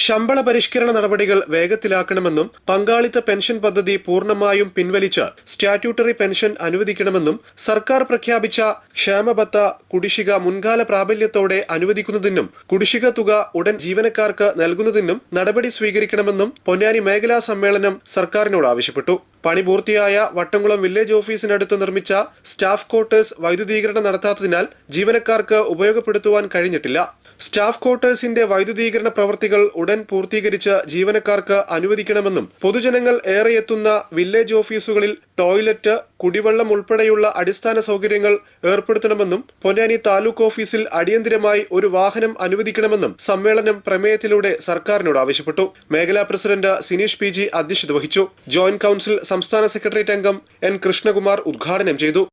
ശമ്പള പരിഷ്കരണ നടപടികൾ വേഗത്തിലാക്കണമെന്നും പങ്കാളിത്ത പെൻഷൻ പദ്ധതി പൂർണമായും പിൻവലിച്ച് സ്റ്റാറ്റ്യൂട്ടറി പെൻഷൻ അനുവദിക്കണമെന്നും സർക്കാർ പ്രഖ്യാപിച്ച ക്ഷേമബത്ത കുടിശ്ശിക മുൻകാല പ്രാബല്യത്തോടെ അനുവദിക്കുന്നതിനും കുടിശ്ശിക തുക ഉടൻ ജീവനക്കാർക്ക് നൽകുന്നതിനും നടപടി സ്വീകരിക്കണമെന്നും പൊന്നാനി മേഖലാ സമ്മേളനം സർക്കാരിനോട് ആവശ്യപ്പെട്ടു പണി പൂർത്തിയായ വട്ടംകുളം വില്ലേജ് ഓഫീസിനടുത്ത് നിർമ്മിച്ച സ്റ്റാഫ് ക്വാർട്ടേഴ്സ് വൈദ്യുതീകരണം നടത്താത്തതിനാൽ ജീവനക്കാർക്ക് ഉപയോഗപ്പെടുത്തുവാൻ കഴിഞ്ഞിട്ടില്ല. സ്റ്റാഫ് ക്വാർട്ടേഴ്സിന്റെ വൈദ്യുതീകരണ പ്രവൃത്തികൾ ഉടൻ പൂർത്തീകരിച്ച് ജീവനക്കാർക്ക് അനുവദിക്കണമെന്നും പൊതുജനങ്ങൾ ഏറെ എത്തുന്ന വില്ലേജ് ഓഫീസുകളിൽ ടോയ്ലറ്റ് കുടിവെള്ളം ഉൾപ്പെടെയുള്ള അടിസ്ഥാന സൗകര്യങ്ങൾ ഏർപ്പെടുത്തണമെന്നും പൊന്നാനി താലൂക്ക് ഓഫീസിൽ അടിയന്തിരമായി ഒരു വാഹനം അനുവദിക്കണമെന്നും സമ്മേളനം പ്രമേയത്തിലൂടെ സർക്കാരിനോട് ആവശ്യപ്പെട്ടു. മേഖലാ പ്രസിഡന്റ് സിനീഷ് പി ജി അധ്യക്ഷത വഹിച്ചു. ജോയിന്റ് കൌൺസിൽ സംസ്ഥാന സെക്രട്ടേറിയറ്റ് അംഗം എൻ കൃഷ്ണകുമാർ ഉദ്ഘാടനം ചെയ്തു.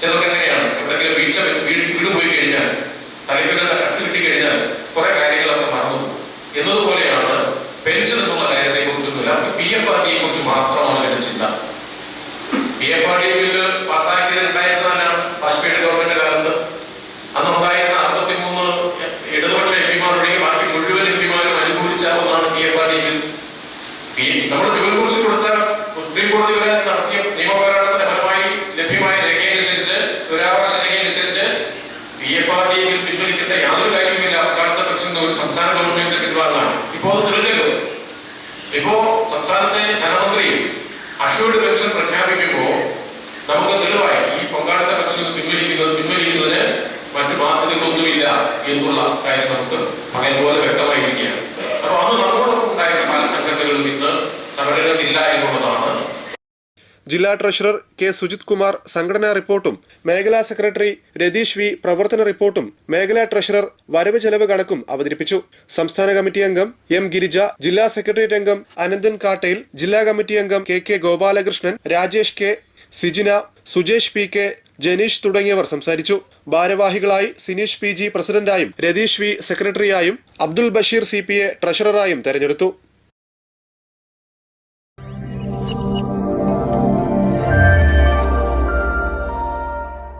ചിലർക്ക് എവിടെയെങ്കിലും വീഴ്ച വീട് പോയി കഴിഞ്ഞാൽ തലയ്ക്കൊരു കട്ട് കിട്ടി കഴിഞ്ഞാൽ കുറെ കാര്യങ്ങളൊക്കെ മറന്നു എന്നതുപോലെയാണ് പെൻഷൻ എന്നുള്ള കാര്യത്തെ കുറിച്ചൊന്നുമില്ല പി എഫ് ആർ ഡിയെ കുറിച്ച് മാത്രമാണ് എന്റെ ചിന്ത. P F R D bill പാസ്സാക്കിയത് രണ്ടായിരത്തി നാലാണ് വാജ്പേയിയുടെ ഗവൺമെന്റ് കാലത്ത്. അന്ന് ഉണ്ടായിരുന്ന അറുപത്തി മൂന്ന് ഇടതുപക്ഷ എം പിമാർ ബാക്കി മുഴുവൻ എം പിമാരും അനുകൂലിച്ച ഒന്നാണ് P F R D bill നമ്മൾ ജോലി കുറിച്ച് കൊടുത്ത സുപ്രീം കോടതി വരെ നടത്തിയ നിയമപോരാട്ടത്തിന്റെ ഫലമായി ലഭ്യമായ രേഖയനുസരിച്ച് ദുരാവകാശ രേഖയനുസരിച്ച് P F R D bill പിൻവലിക്കേണ്ട യാതൊരു കാര്യവുമില്ല അക്കാലത്തെ പ്രസിഡന്റ് ഒരു സംസ്ഥാന ഗവൺമെന്റിന്റെ പിൻവാങ്ങാണ് ഇപ്പോ അത് തെളിഞ്ഞല്ലോ ഇപ്പോ സംസ്ഥാനത്തെ ധനമന്ത്രി അഷ്യൂർഡ് പെൻഷൻ പ്രഖ്യാപിക്കുമ്പോൾ നമുക്ക് തെളിവായി ഈ പങ്കാളിത്ത പെൻഷൻ പിൻവലിക്കുന്നത് പിൻവലിക്കുന്നതിന് മറ്റു ബാധ്യതകളൊന്നുമില്ല എന്നുള്ള കാര്യം നമുക്ക് പകൽ പോലെ വ്യക്തമായിരിക്കുകയാണ്. അപ്പൊ അന്ന് നമ്മളോടൊപ്പം ഉണ്ടായിരുന്ന പല സംഘടനകളും ഇന്ന് സംഘടനകളില്ല എന്നുള്ളതാണ്. ജില്ലാ ട്രഷറർ കെ സുജിത് കുമാർ സംഘടനാ റിപ്പോർട്ടും മേഖലാ സെക്രട്ടറി രതീഷ് വി പ്രവർത്തന റിപ്പോർട്ടും മേഖലാ ട്രഷറർ വരവ് ചെലവ് കണക്കും അവതരിപ്പിച്ചു. സംസ്ഥാന കമ്മിറ്റി അംഗം എം ഗിരിജ ജില്ലാ സെക്രട്ടേറിയറ്റ് അംഗം അനന്തൻ കാട്ടയിൽ ജില്ലാ കമ്മിറ്റി അംഗം K K Gopalakrishnan Rajesh K Sijina Sujesh P K Janeesh തുടങ്ങിയവർ സംസാരിച്ചു. ഭാരവാഹികളായി സിനീഷ് പി ജി പ്രസിഡന്റായും Ratheesh V സെക്രട്ടറിയായും Abdul Basheer C P A ട്രഷററായും തെരഞ്ഞെടുത്തു.